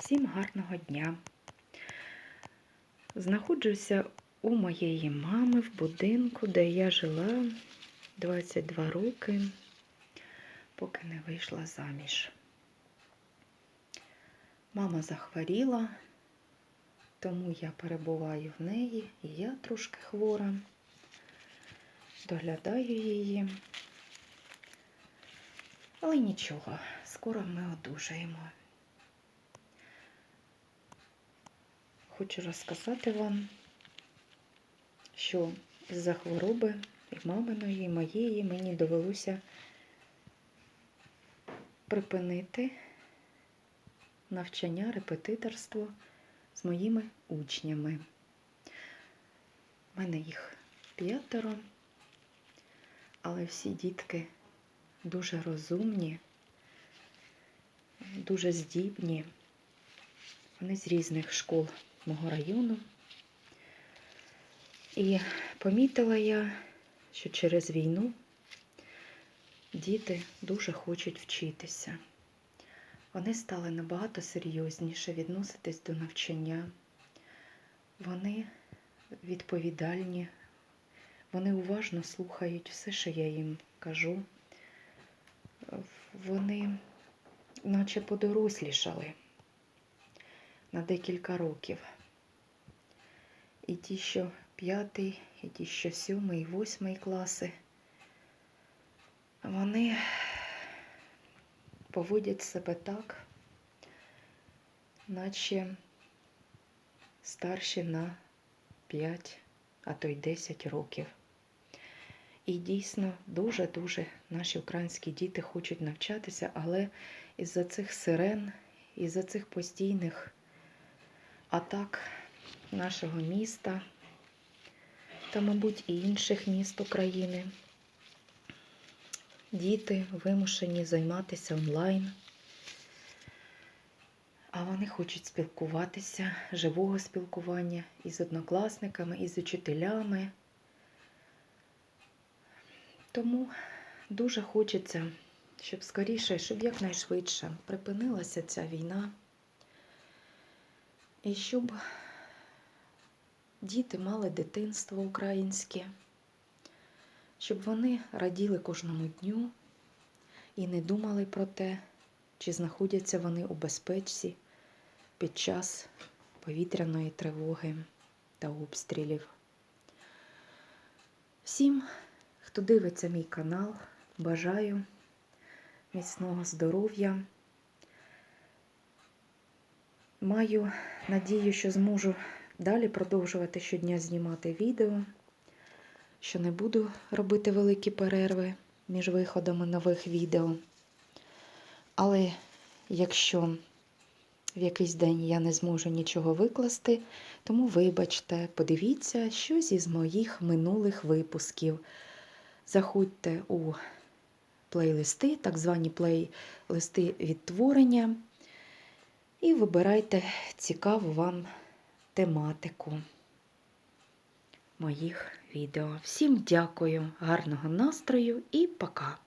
Всім гарного дня. Знаходжуся у моєї мами в будинку, де я жила 22 роки, поки не вийшла заміж. Мама захворіла, тому я перебуваю в неї, і я трошки хвора, доглядаю її. Але нічого, скоро ми одужаємо. Хочу розказати вам, що з-за хвороби і маминої, і моєї мені довелося припинити навчання, репетиторство з моїми учнями. У мене їх п'ятеро, але всі дітки дуже розумні, дуже здібні. Вони з різних школ мого району. І помітила я, що через війну діти дуже хочуть вчитися. Вони стали набагато серйозніше відноситись до навчання. Вони відповідальні, вони уважно слухають все, що я їм кажу. Вони наче подорослішали на декілька років. І ті, що п'ятий, і ті, що сьомий, і восьмий класи, вони поводять себе так, наче старші на 5, а то й 10 років. І дійсно дуже-дуже наші українські діти хочуть навчатися, але із-за цих сирен, із-за цих постійних атак нашого міста та, мабуть, і інших міст України. Діти вимушені займатися онлайн, а вони хочуть спілкуватися, живого спілкування із однокласниками, із учителями. Тому дуже хочеться, щоб скоріше, щоб якнайшвидше припинилася ця війна. І щоб діти мали дитинство українське, щоб вони раділи кожному дню і не думали про те, чи знаходяться вони у безпеці під час повітряної тривоги та обстрілів. Всім, хто дивиться мій канал, бажаю міцного здоров'я. Маю надію, що зможу далі продовжувати щодня знімати відео, що не буду робити великі перерви між виходами нових відео. Але якщо в якийсь день я не зможу нічого викласти, тому вибачте, подивіться щось із моїх минулих випусків. Заходьте у плейлисти, так звані плейлисти відтворення. І вибирайте цікаву вам тематику моїх відео. Всім дякую, гарного настрою і пока!